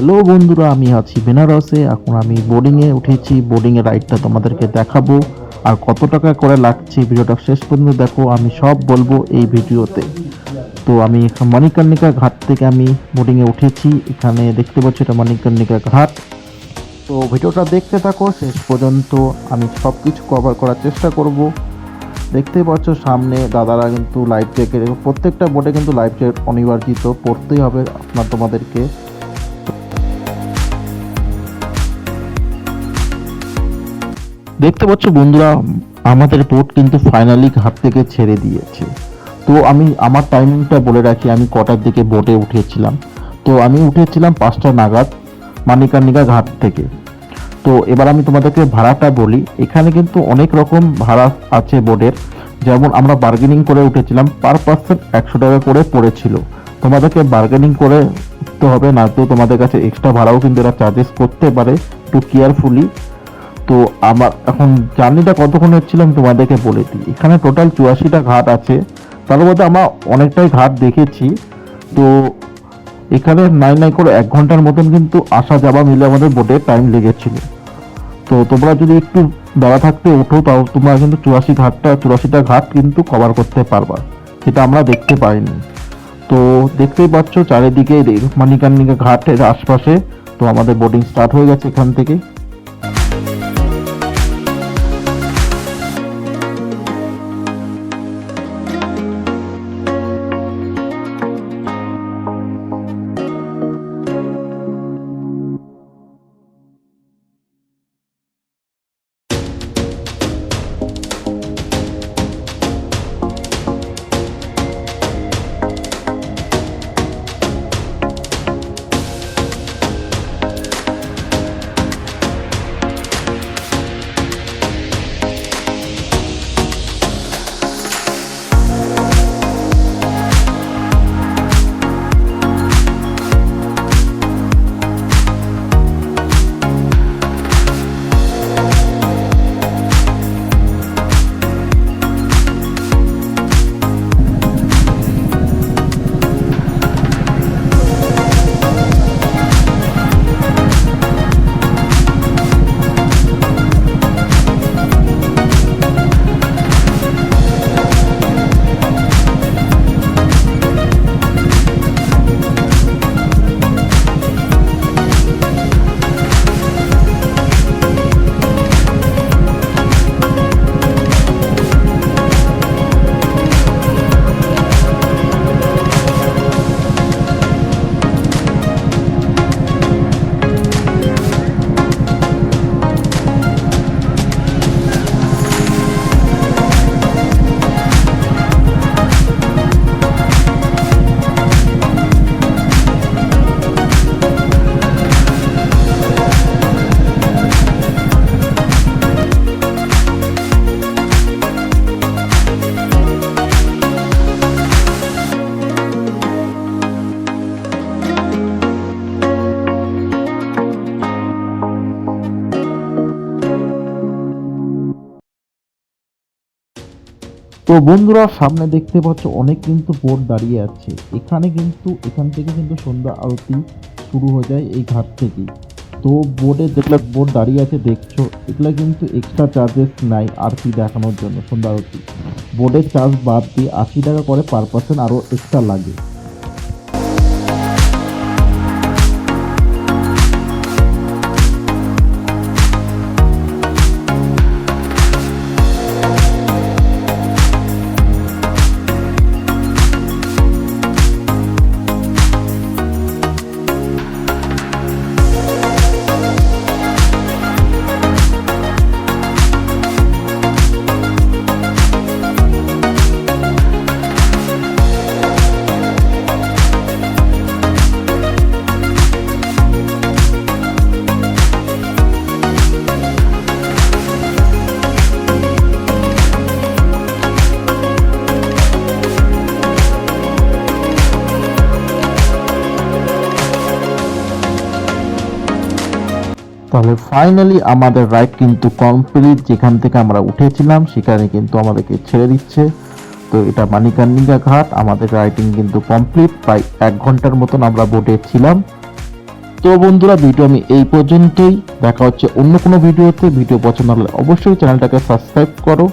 Hello বন্ধুরা, আমি আছি বেনারসে। এখন আমি বোর্ডিংয়ে উঠেছি। বোর্ডিংয়ের রাইডটা তোমাদেরকে দেখাবো। আর কত টাকা করে লাগছে ভিডিওটা শেষ পর্যন্ত দেখো, আমি সব বলব এই ভিডিওতে। তো আমি মণিকর্ণিকা ঘাট থেকে আমি বোর্ডিংয়ে উঠেছি। এখানে দেখতে পাচ্ছি এটা মণিকর্ণিকা ঘাট। তো ভিডিওটা দেখতে থাকো, শেষ পর্যন্ত আমি সব কিছু কভার করার চেষ্টা করব। দেখতেই পাচ্ছ সামনে দাদারা কিন্তু লাইফ জ্যাকেট প্রত্যেকটা বোর্ডে কিন্তু লাইফ জ্যাকেট অনিবার্জিত পড়তেই হবে আপনার তোমাদেরকে। দেখতে পাচ্ছ বন্ধুরা, আমাদের বোট কিন্তু ফাইনালি ঘাট থেকে ছেড়ে দিয়েছে। তো আমি, আমার টাইমিংটা বলে রাখি, আমি কটার দিকে বোটে উঠেছিলাম। তো আমি উঠেছিলাম পাঁচটা নাগাদ মানিকার্নিকা ঘাট থেকে। তো এবার আমি তোমাদেরকে ভাড়াটা বলি, এখানে কিন্তু অনেক রকম ভাড়া আছে বোর্ডের যেমন আমরা বার্গেনিং করে উঠেছিলাম পার পার্সন একশো টাকা করে পড়েছিল। তোমাদেরকে বার্গেনিং করে উঠতে হবে, না তো তোমাদের কাছে এক্সট্রা ভাড়াও কিন্তু এরা চার্জেস করতে পারে, একটু কেয়ারফুলি তো আমার, এখন জার্নিটা কতক্ষণ হচ্ছিল আমি তোমাদেরকে বলে দিই। এখানে টোটাল চুয়াশিটা ঘাট আছে। তার মধ্যে আমরা অনেকটাই ঘাট দেখেছি। তো এখানে নাই নাই করে এক ঘণ্টার মতন কিন্তু আসা যাওয়া মিলে আমাদের বোটে টাইম লেগেছিল। তো তোমরা যদি একটু বেড়া থাকতে ওঠো, তাও তোমরা কিন্তু চুরাশি ঘাটটা, চুরাশিটা ঘাট কিন্তু কভার করতে পারবা। সেটা আমরা দেখতে পাইনি। তো দেখতেই পাচ্ছ, চারিদিকে মানিকার্নিকা ঘাটের আশপাশে তো আমাদের বোটিং স্টার্ট হয়ে গেছে এখান থেকে। তো বন্ধুরা, সামনে দেখতে পাচ্ছ অনেক কিন্তু বোট দাঁড়িয়ে আছে। এখানে কিন্তু, এখান থেকে কিন্তু সন্ধ্যা আরতি শুরু হয়ে যায় এই ঘাট থেকে তো বোর্ডে যেগুলো বোর্ড দাঁড়িয়ে আছে, দেখছ, এগুলো কিন্তু এক্সট্রা চার্জেস নাই আরতি দেখানোর জন্য, সন্ধ্যা আরতি। বোর্ডের চার্জ বাদ দিয়ে আশি টাকা করে পার পার্সেন্ট আরও এক্সট্রা লাগে। তাহলে ফাইনালি আমাদের রাইড কিন্তু কমপ্লিট যেখান থেকে আমরা উঠেছিলাম, সেখানে কিন্তু আমাদেরকে ছেড়ে দিচ্ছে। তো এটা মানিকার্নিকা ঘাট, আমাদের রাইডিং কিন্তু কমপ্লিট প্রায় এক ঘণ্টার মতন আমরা বোটে ছিলাম। তো বন্ধুরা ভিডিও আমি এই পর্যন্তই। দেখা হচ্ছে অন্য কোনো ভিডিওতে ভিডিও পছন্দ হলে অবশ্যই চ্যানেলটাকে সাবস্ক্রাইব করো।